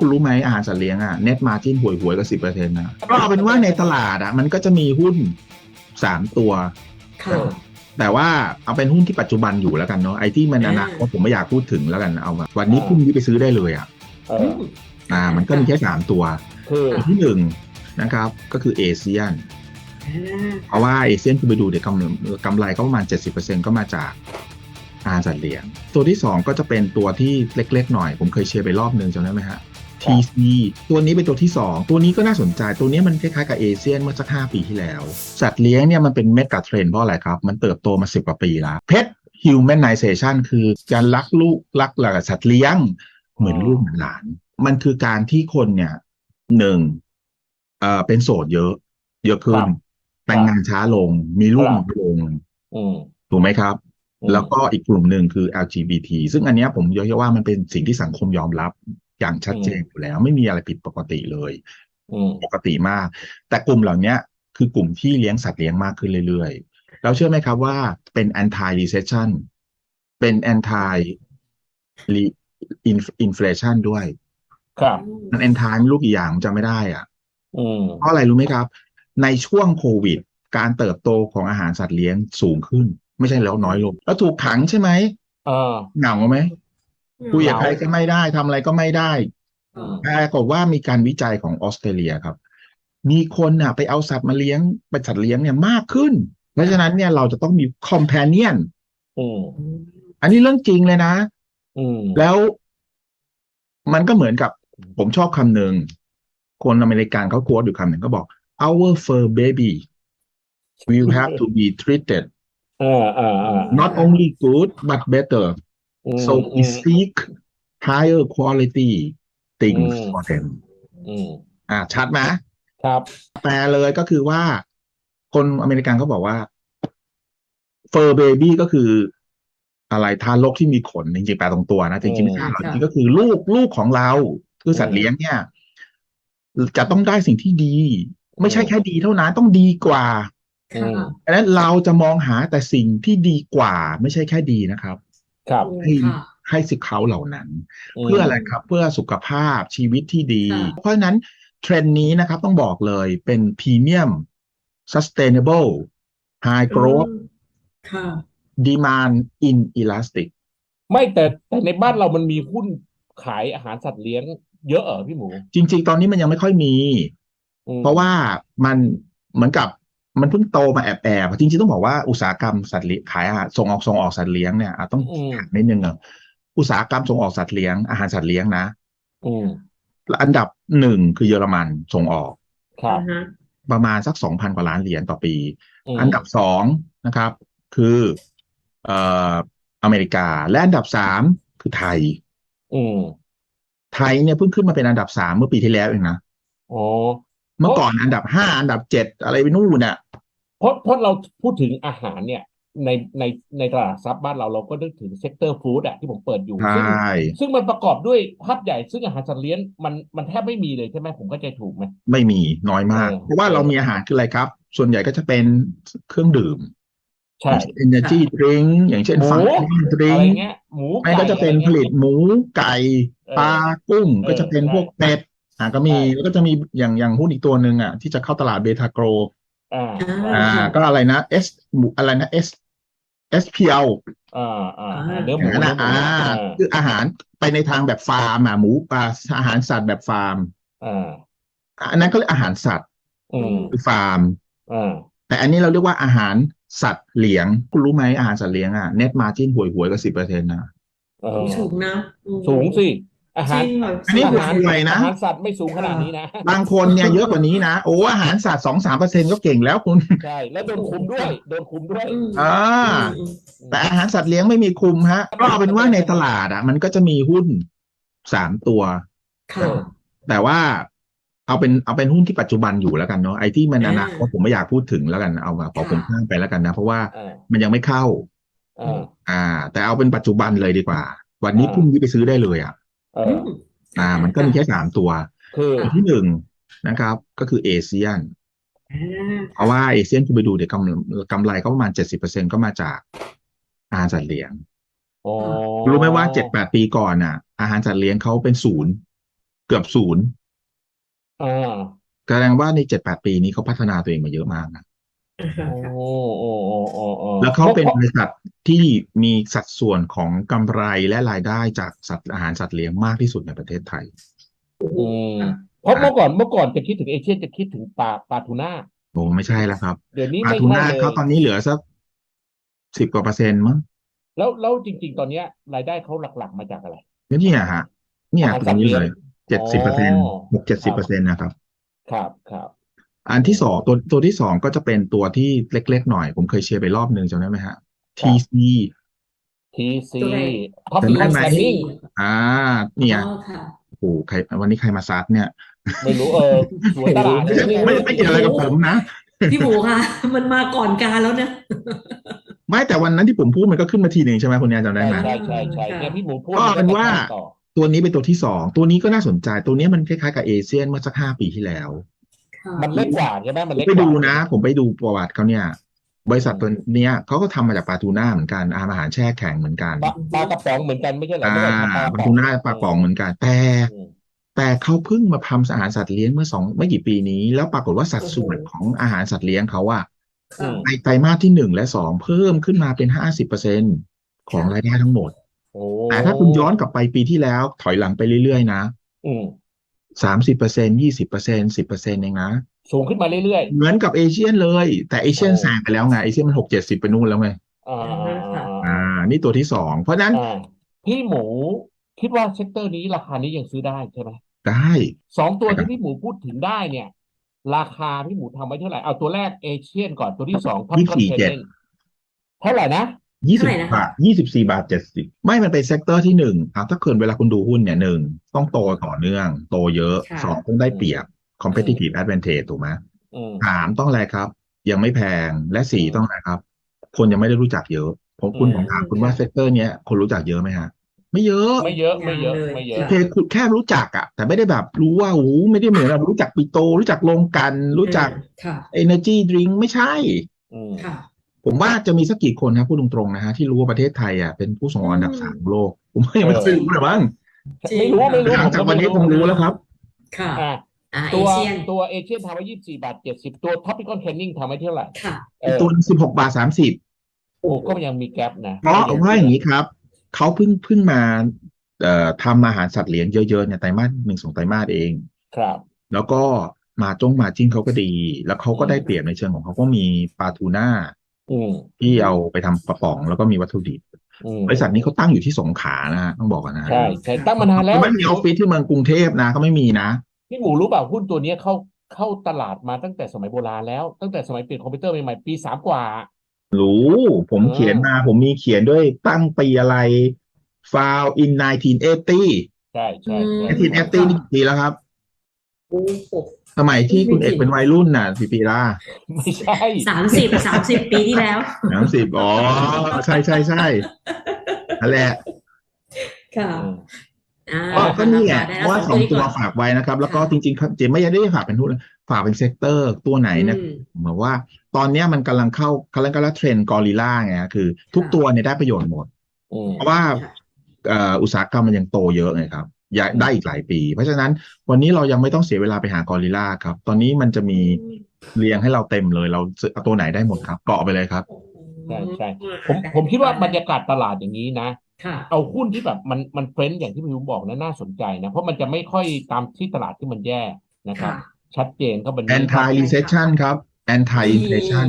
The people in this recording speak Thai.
คุณรู้ไหมอาหารสัตว์เลี้ยงอะเน็ตมาจิ้นหวยหวยๆก็สิบเปอร์เซ็นต์นะก็เอาเป็นว่าในตลาดอะ มันก็จะมีหุ้นสามตัวค่ะแต่ว่าเอาเป็นหุ้นที่ปัจจุบันอยู่แล้วกันเนาะไอ้ที่มันอนาคตผมไม่อยากพูดถึงแล้วกันเอามาวันนี้อ่าพรุ่งนี้ไปซื้อได้เลยอะเอออ่า มันก็มีแค่สามตัวคือตัวที่หนึ่งนะครับ ก็คือเอเชียนเพราะว่าเอเชียนคุณไปดูเดี๋ยวกำกำไรก็ประมาณ70%ก็มาจากอาหารสัตว์เลี้ยงตัวที่2ก็จะเป็นตัวที่เล็กๆหน่อย ผมเคยเชียร์ไปรอบนึงจำได้ไหมฮะ TC ตัวนี้เป็นตัวที่ 2 ตัวนี้ก็น่าสนใจ ตัวนี้มันคล้ายๆกับเอเชียนเมื่อสัก 5 ปีที่แล้ว สัตว์เลี้ยงเนี่ยมันเป็นเมกะเทรนด์เพราะอะไรครับ มันเติบโตมา 10 กว่าปีแล้ว เพ t humanization คือการรักลูกรักหลักสัตว์เลี้ยงเหมือนลูกเหมือนหลาน มันคือการที่คนเนี่ยหนึ่งเอ่อเป็นโสดเยอะ เยอะขึ้ครันบแต่งงานช้าลง มีลูกครับน้อยลงอืมถูกไหมครับอืมแล้วก็อีกกลุ่มหนึ่งคือ LGBT ซึ่งอันเนี้ยผมยกว่ามันเป็นสิ่งที่สังคมยอมรับ อย่างชัดเจนอยู่แล้ว ไม่มีอะไรผิดปกติเลยอืมปกติมาก แต่กลุ่มเหล่าเนี้ยคือกลุ่มที่เลี้ยงสัตว์เลี้ยงมากขึ้นเรื่อยๆแล้วเชื่อไหมครับว่าเป็น anti recession เป็น anti inflation ด้วย ครับมัน anti ไม่รู้กี่อย่างผมจำไม่ได้อะอืมเพราะอะไรรู้ไหมครับ ในช่วงโควิด การเติบโตของอาหารสัตว์เลี้ยงสูงขึ้น ไม่ใช่แล้วน้อยลง แล้วถูกขังใช่ไหมเออเหงาไหม คุยกับใครก็ไม่ได้ทำอะไรก็ไม่ได้อืมปรากฏว่ามีการวิจัยของออสเตรเลียครับ มีคนน่ะ ไปเอาสัตว์มาเลี้ยงเป็นสัตว์เลี้ยงเนี่ยมากขึ้น เพราะฉะนั้นเนี่ยเราจะต้องมี companion อืมอันนี้เรื่องจริงเลยนะอืมแล้วมันก็เหมือนกับผมชอบคำหนึ่งคนอเมริกันเขาโค้ดอยู่คำหนึ่งก็บอก our fur baby will have to be treated เออเออเออ not only good but better อืม so we seek higher quality things อืม for them อืมอ่า ชัดไหมครับแปลเลยก็คือว่า คนอเมริกันเขาบอกว่า fur baby ก็คือ อะไรทารกที่มีขน จริงๆแปลตรงตัวนะ จริงๆไม่ใช่หรอกค่ะจริงๆก็คือลูกลูกของเรา คือสัตว์เลี้ยงเนี่ย จะต้องได้สิ่งที่ดี ไม่ใช่แค่ดีเท่านั้นต้องดีกว่าอืมดังนั้นเราจะมองหาแต่สิ่งที่ดีกว่า ไม่ใช่แค่ดีนะครับ ครับ ให้ค่ะให้สิเขาเหล่านั้นมเพื่ออะไรครับเพื่อสุขภาพชีวิตที่ดี ค่ะ เพราะฉะนั้นเทรนด์นี้นะครับต้องบอกเลยเป็นพรีเมียม sustainable high growth ค่ะ demand inelastic ไม่แต่แต่ในบ้านเรามันมีหุ้นขายอาหารสัตว์เลี้ยงเยอะเหรอพี่หมูจริง ๆ ตอนนี้มันยังไม่ค่อยมี อืมเพราะว่ามันเหมือนกับ มันเพิ่งโตมาแอบแอบๆจริงๆต้องบอกว่าอุตสาหกรรมสัตว์เลี้ยงขายอาหารส่งออกส่งออกสัตว์เลี้ยงเนี่ยอะต้องอืมถามนิดนึงอะอุตสาหกรรมส่งออกสัตว์เลี้ยงอาหารสัตว์เลี้ยงนะอืมอันดับหนึ่งคือเยอรมันส่งออกครับอ่าฮะประมาณสักสองพันกว่าล้านเหรียญต่อปีอืมอันดับสองนะครับ คือเอ่ออเมริกา และอันดับสามคือไทย อืมไทยเนี่ยเพิ่งขึ้นมาเป็นอันดับสามเมื่อปีที่แล้วเองนะอ๋อ เมื่อก่อนอันดับห้าอันดับเจ็ดอะไรไปนู่นน่ะเพราะเพราะเราพูดถึงอาหารเนี่ย ในในในตลาดทรัพย์บ้านเราเราก็นึกถึงเซกเตอร์ฟู้ดอะที่ผมเปิดอยู่ใชซึ่ง่ซึ่งมันประกอบด้วยภาพใหญ่ซึ่งอาหารสัตว์เลี้ยงมันมันแทบไม่มีเลยใช่ไหมผมเข้าใจถูกไหม ไม่มีน้อยมาก เออเพราะว่าเรามีอาหารคืออะไรครับ ส่วนใหญ่ก็จะเป็นเครื่องดื่ม ใช่อย่างเช่น energy drink อย่างเช่นหมู ฟังอะไร drink เงี้ยหมูไม่ก็จะเป็นไก่ผอไรลิงี้ตยหมูไก่เออปลากุ้งเออก็จะเป็นพวกใช่เป็ด อะก็มีใช่แล้วก็จะมีอย่างอย่างหุ้นอีกตัวหนึ่งอะที่จะเข้าตลาดเบทาโกรอ่าอ่าก็อะไรนะ S หมูอะไรนะ S SPL อ่าอ่าอ่าเนื้อหอมูย่างนั้นเนื้นะอหมูอ่าอ่าคืออาหารไปในทางแบบฟาร์มอะหมูปลาอาหารสัตว์แบบฟาร์มอ่าอันนั้นก็เรียกอาหารสัตว์อืมคือฟาร์มอ่าแต่อันนี้เราเรียกว่าอาหารสัตว์เลี้ยง คุณรู้ไหมอาหารสัตว์เลี้ยงอะเน็ตมาจิ้นหวยหวยๆก็สิบเปอร์เซ็นต์นะเออสูงนะอืมสูงสิ อาหารจริงเหรออันนี้อาคือหารรวยนะ อาหารสัตว์ไม่สูงขนาดนี้นะ บางคนเนี่ยเยอะกว่านี้นะ โอ้อาหารสัตว์สองสามเปอร์เซ็นก็เก่งแล้วคุณ ใช่ แล้วโดนคุมด้วย โดนคุมด้วยอืมอ่า อืม แต่อาหารสัตว์เลี้ยงไม่มีคุมฮะ ก็เอาเป็นว่าในตลาดอะ มันก็จะมีหุ้นสามตัว ค่ะ แต่ว่าเอาเป็นเอาเป็นหุ้นที่ปัจจุบันอยู่แล้วกันเนาะไอ้ที่มันออ่านาคตผมไม่อยากพูดถึงแล้วกันเอามาขอค่ะผมข้ามไปแล้วกันนะ เพราะว่าอ่ามันยังไม่เข้า อ่า อ่า แต่เอาเป็นปัจจุบันเลยดีกว่า วันนี้อ่าพรุ่งนี้ไปซื้อได้เลยอะ เออือมอ่า มันก็มีแค่สามตัวคือตัวที่หนึ่งนะครับ ก็คือเอเชียนอ่าเพราะว่าเอเชียนคุณไปดูเดี๋ยวกำกำไรก็ประมาณเจ็ดสิบเปอร์เซ็นก็มาจากอาหารสัตว์เลี้ยงอ๋อรู้ไหมว่าเจ็ดแปดปีก่อนอะ อาหารสัตว์เลี้ยงเขาเป็นศูนย์เกือบศูนย์อ่าแสดงว่าในเจ็ดแปดปีนี้เขาพัฒนาตัวเองมาเยอะมากนะค่ะ โอ้โอ้โอ้โอ้โอ้แล้วเขาเป็นพระบริษัทที่มีสัดส่วนของกำไรและรายได้จากสัตว์อาหารสัตว์เลี้ยงมากที่สุดในประเทศไทยอืมเพราะเมื่อก่อนเมื่อก่อนจะคิดถึงเอเชียนจะคิดถึงปลาปลาทูน่าโอ้ไม่ใช่แล้วครับเดี๋ยวนี้ปลาไม่ทูใช่น่าเลยเขาตอนนี้เหลือสักสิบกว่าเปอร์เซ็นต์มั้งแล้วแล้วจริง ๆ ตอนเนี้ยรายได้เขาหลักๆมาจากอะไรแล้วเนี่ยฮะ เนี่ยอาหารตัวนี้เลยสัเจ็ดตว์สิบเลี้เปอร์เซ็นยงต์อ๋อหกเจ็ดสิบเปอร์เซ็นต์นะครับ ครับครับ อันที่สองตัวตัวที่สองก็จะเป็นตัวที่เล็กๆหน่อย ผมเคยเชียร์ไปรอบหนึ่งจำได้ไหมฮะ TC ทีซีตัวไหนท็อปจำได้คอนไหมแทคนิ่งอ่า เนี่ย อ๋อค่ะ โอ้โหใครวันนี้ใครมาซัดเนี่ยไม่รู้เออสวนตลาดไม่ใช่ไม่ไม่เกี่ยวอะไรกับผมนะ พี่หมูค่ะ มันมาก่อนการแล้วเนี่ยไม่แต่วันนั้นที่ผมพูดมันก็ขึ้นมาทีหนึ่งใช่ไหมคุณแนนจำได้ไหม ใช่ใช่ใช่ค่ะเนี่ยพี่หมูพูดก็เป็นว่า ต่อตัวนี้เป็นตัวที่สอง ตัวนี้ก็น่าสนใจ ตัวนี้มันคล้ายๆกับเอเชียนเมื่อสักห้าปีที่แล้วค่ะ มันเล็กกว่าใช่ไหมมันเล็กไปกว่าดูนะ ผมไปดูประวัติเขาเนี่ย บริษัทตัวเนี้ยเขาก็ทำมาจากปลาทูน่าเหมือนกันอาหารแช่แข็งเหมือนกันปลาปลากระป๋องเหมือนกันไม่ใช่เหรออ่าไม่ใช่ปลาทูน่าปลาป๋องเหมือนกันแต่อืมแต่เขาเพิ่งมาทำอาหารสัตว์เลี้ยงเมื่อสองไม่กี่ปีนี้ แล้วปรากฏว่าสัดส่วนของอาหารสัตว์เลี้ยงเขาอะค่ะในไตรมาสที่หนึ่งและสองเพิ่มขึ้นมาเป็นห้าสิบเปอร์เซ็นของรายได้ทั้งหมดโอ้แต่ถ้าคุณย้อนกลับไปปีที่แล้วถอยหลังไปเรื่อยๆนะอืม สามสิบเปอร์เซ็นยี่สิบเปอร์เซ็นสิบเปอร์เซ็นเองนะ สูงขึ้นมาเรื่อยเหมือนกับเอเชียนเลย แต่เอเชียนโอ้แซงไปแล้วไงเอเชียนมันหกเจ็ดสิบไปนู่นแล้วไงๆอ่าอ่าอ่าอ่า นี่ตัวที่สองเพราะฉะนั้นอ่าพี่หมูคิดว่าเซกเตอร์นี้ราคานี้ยังซื้อได้ใช่ไหมได้สองตัวครับที่พี่หมูพูดถึงได้เนี่ย ราคาพี่หมูทำไว้เท่าไหร่เอาตัวแรกเอเชียนก่อนตัวที่สองท็อปยี่คอนสี่เทนเจ็ดเนเท่าไหร่นะ ยี่สิบเท่าไหร่นะคะบาทยี่สิบสี่บาทเจ็ดสิบไม่มันเป็นเซกเตอร์ที่หนึ่งอ่าถ้าเกิดเวลาคุณดูหุ้นเนี่ยหนึ่งต้องโตต่อเนื่อง โตเยอะค่ะสองต้องได้เปรียบ competitive advantage ถูกไหมอืมสามต้องอะไรครับ ยังไม่แพงและสี่อืมต้องอะไรครับ คนยังไม่ได้รู้จักเยอะผมคุณอืมผมถามคุณว่าเซกเตอร์เนี้ยคนรู้จักเยอะไหมฮะไม่เยอะไม่เยอะไม่เยอะยังเลยไม่เยโออะเคคุณแค่รู้จักอะแต่ไม่ได้แบบรู้ว่าโอ้โหไม่ได้เหมือนแบบรู้จักปิโต รู้จักโรงกลัน รู้จักค่ะ energy drink ไม่ใช่อืมค่ะ ผมว่าจะมีสักกี่คนนะพูดตรงๆนะฮะที่รู้ว่าประเทศไทยอะเป็นผู้ส่งออกอันดับอืมสามของโลก ผมว่ายังไม่เออเคยรู้เลยมั้งจริงไม่รู้ไม่รู้หลังจากวันนี้ผมคก็งไม่รู้แล้วครับ ค่ะอ่าอ่าเอตัวเชียนตัวเอเชียนทำไว้ยี่สิบสี่บาทเจ็ดสิบตัวท็อปปิคอนเทนนิ่งทำไว้เท่าไหร่ค่ะเออตัวสิบหกบาทสามสิบโอ้ก็ยังมีแกลบนะ เพราะเพราะอย่างนี้ครับเขาเพิ่งเพิ่งมาเอ่อทำอาหารสัตว์เลี้ยงเยอะๆเนี่ยไตรมาสหนึ่งสองไตรมาสเองครับ แล้วก็มาจงมาจิ้นเขาก็ดี แล้วเขาก็อืมได้เปรียบในเชิงของเขาก็มีปลาทูน่าอืม ที่เอาไปทำกระป๋องแล้วก็มีวัตถุดิบอืมบริษัทนี้เขาตั้งอยู่ที่สงขลานะฮะต้องบอกกันนะใช่ใช่ตั้งมานานแล้วเขาไม่มีออฟฟิศที่เมืองกรุงเทพนะเขาไม่มีนะพี่หมูรู้เปล่าหุ้นตัวเนี้ยเข้าเข้าตลาดมาตั้งแต่สมัยโบราณแล้ว ตั้งแต่สมัยเปลี่ยนคอมพิวเตอร์ใหม่ๆปีสามกว่า รู้ ผมเออเขียนมา ผมมีเขียนด้วยตั้งปีอะไร found in 1980ใช่ใช่ใช่1980นี่กี่ปีแล้วครับโอ้โห สมัยที่คุณเอกเป็นวัยรุ่นน่ะกี่ปีละไม่ใช่สามสิบสามสิบปีที่แล้วสามสิบอ๋อใช่ใช่ใช่นั่นแหละค่ะอืมอ่าก็ก็นี่แหละได้เพราะว่าสองตัวฝากไว้นะครับ แล้วก็จริงๆเจไม่ได้ฝากเป็นหุ้นฝากเป็นเซกเตอร์ตัวไหนเนี่ยอืมเหมือนว่า ตอนเนี้ยมันกำลังเข้ากำลังกำลังเทรนด์กอริลลาไงคือ ทุกค่ะตัวเนี่ยได้ประโยชน์หมดอืมเพราะว่าค่ะเอ่ออุตสาหกรรมมันยังโตเยอะไงครับ อยากได้อีกหลายปี เพราะฉะนั้นวันนี้เรายังไม่ต้องเสียเวลาไปหากอริลลาครับ ตอนนี้มันจะมีเรียงให้เราเต็มเลย เราซื้อเอาตัวไหนได้หมดครับเกาะไปเลยครับใช่ใช่ผมผมคิดว่าบรรยากาศตลาดอย่างนี้นะค่ะเอาหุ้นที่แบบมันมันเฟรนด์อย่างที่พี่หมูบอกนะน่าสนใจนะเพราะมันจะไม่ค่อยตามที่ตลาดที่มันแย่นะครับค่ะชัดเจนก็เป็นนี้ anti recession ครับ anti inflation